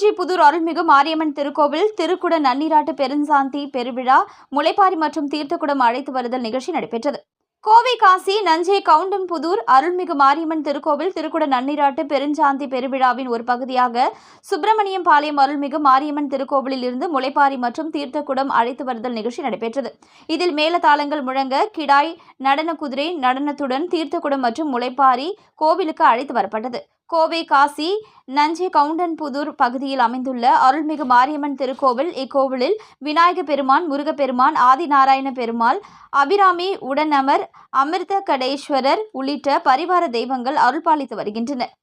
குறிஞ்சி புதூர் அருள்மிகு மாரியம்மன் திருக்கோவில் திருக்குட நன்னீராட்டு பெருஞ்சாந்தி பெருவிழா முளைப்பாரி மற்றும் தீர்த்தக்குடம் அழைத்து வருதல் நிகழ்ச்சி நடைபெற்றது. கோவை காசி நஞ்சை கவுண்டன்புதூர் அருள்மிகு மாரியம்மன் திருக்கோவில் திருக்குட நன்னீராட்டு பெருஞ்சாந்தி பெருவிழாவின் ஒரு பகுதியாக சுப்பிரமணியம் பாளையம் அருள்மிகு மாரியம்மன் திருக்கோவிலில் இருந்து முளைப்பாரி மற்றும் தீர்த்தக்குடம் அழைத்து வருதல் நிகழ்ச்சி நடைபெற்றது. இதில் மேலதாளங்கள் முழங்க கிடாய் நடன குதிரை நடனத்துடன் தீர்த்தக்குடம் மற்றும் முளைப்பாரி கோவிலுக்கு அழைத்து வரப்பட்டது. கோவை காசி நஞ்சை கவுண்டன்புதூர் பகுதியில் அமைந்துள்ள அருள்மிகு மாரியம்மன் திருக்கோவில். இக்கோவிலில் விநாயக பெருமான் முருகப்பெருமான் ஆதிநாராயண பெருமாள் அபிராமி உடனமர் அமிர்த கடேஸ்வரர் உள்ளிட்ட பரிவார தெய்வங்கள் அருள்பாலித்து வருகின்றனர்.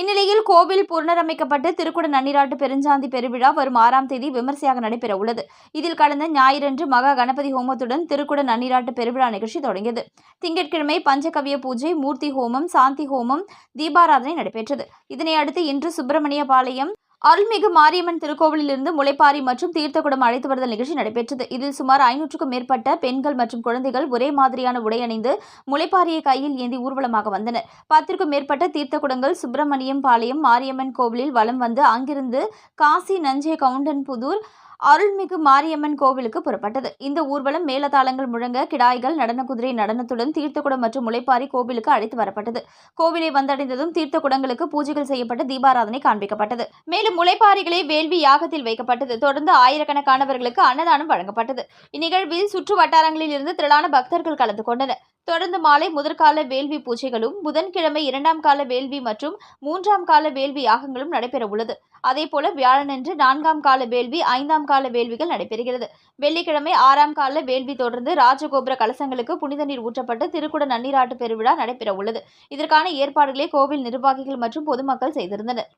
இந்நிலையில் கோவில் புனரமைக்கப்பட்டு திருக்குட நன்னிராட்டு பெருஞ்சாந்தி பெருவிழா வரும் ஆறாம் தேதி விமர்சையாக நடைபெற உள்ளது இதில் கடந்த ஞாயிறன்று மகா கணபதி ஹோமத்துடன் திருக்குட நன்னிராட்டு பெருவிழா நிகழ்ச்சி தொடங்கியது. திங்கட்கிழமை பஞ்சகவிய பூஜை மூர்த்தி ஹோமம் சாந்தி ஹோமம் தீபாராதனை நடைபெற்றது. இதனை அடுத்து இன்று சுப்பிரமணிய பாளையம் அருள்மிகு மாரியம்மன் திருக்கோவிலிலிருந்து முளைப்பாரி மற்றும் தீர்த்தக்குடம் அழைத்து வருதல் நிகழ்ச்சி நடைபெற்றது. இதில் சுமார் ஐநூற்றுக்கும் மேற்பட்ட பெண்கள் மற்றும் குழந்தைகள் ஒரே மாதிரியான உடை அணிந்து முளைப்பாரியை கையில் ஏந்தி ஊர்வலமாக வந்தனர். பத்திற்கும் மேற்பட்ட தீர்த்தக்குடங்கள் சுப்பிரமணியம் பாளையம் மாரியம்மன் கோவிலில் வலம் வந்து அங்கிருந்து காசி நஞ்சை கவுண்டன்புதூர் அருள்மிகு மாரியம்மன் கோவிலுக்கு புறப்பட்டது. இந்த ஊர்வலம் மேலதாளங்கள் முழங்க கிடாய்கள் நடன குதிரை நடனத்துடன் தீர்த்தக்குடம் மற்றும் முளைப்பாரி கோவிலுக்கு அழைத்து வரப்பட்டது. கோவிலை வந்தடைந்ததும் தீர்த்த குடங்களுக்கு பூஜைகள் செய்யப்பட்டு தீபாராதனை காண்பிக்கப்பட்டது. மேலும் முளைப்பாரிகளை வேள்வி யாகத்தில் வைக்கப்பட்டது. தொடர்ந்து ஆயிரக்கணக்கானவர்களுக்கு அன்னதானம் வழங்கப்பட்டது. இந்நிகழ்வில் சுற்று வட்டாரங்களில் இருந்து திரளான பக்தர்கள் கலந்து கொண்டனர். தொடர்ந்து மாலை முதற்கால வேள்வி பூஜைகளும் புதன்கிழமை இரண்டாம் கால வேள்வி மற்றும் மூன்றாம் கால வேள்வி யாகங்களும் நடைபெறவுள்ளது. அதேபோல வியாழனன்று நான்காம் கால வேள்வி ஐந்தாம் கால வேள்விகள் நடைபெறுகிறது. வெள்ளிக்கிழமை ஆறாம் கால வேள்வி தொடர்ந்து ராஜகோபுர கலசங்களுக்கு புனித நீர் ஊற்றப்பட்டு திருக்குட நன்னீராட்டு பெருவிழா நடைபெறவுள்ளது. இதற்கான ஏற்பாடுகளை கோவில் நிர்வாகிகள் மற்றும் பொதுமக்கள் செய்திருந்தனர்.